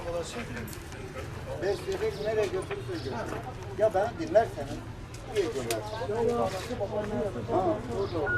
arkadaşı? Beş bebek nereye götürürse götür. Ya beni dinlerseniz buraya göndersin. Ha, o da olur.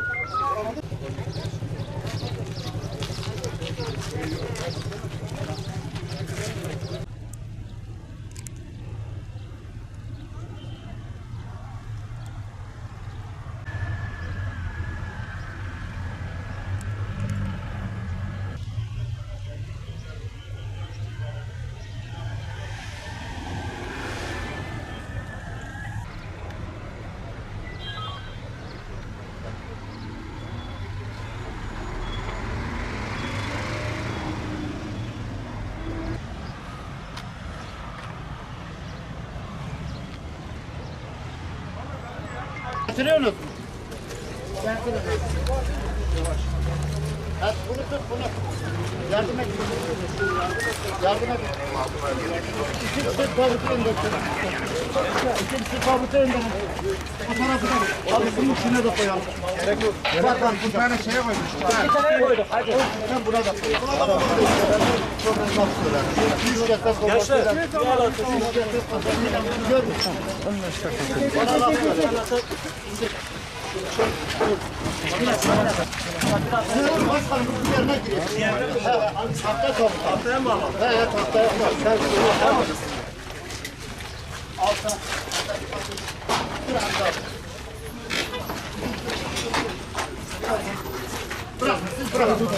Getiriyor musun? Ha, bunu tut bunu. Yardım et. Yardım et. İkinci tabutu indir. İkinci tabutu indir. O tarafı da. Abi bunun içine de koyalım. Gerek yok. Bak bak bir tane şeye koyduk. Bir tane koyduk. Hadi. Sen buna da koy. Buna da koy. Çok uzak söyler. Üç kese kovasıyla. Üç kese kovasıyla. Gör musun? Bana laf söyle. Sınır başkanı bu yerine giriyor. Hafta sonu. Haftaya mı alalım? He, he, haftaya mı? Sen sınır tamam. Altta. Biraz daha. Bırak, siz bırakın.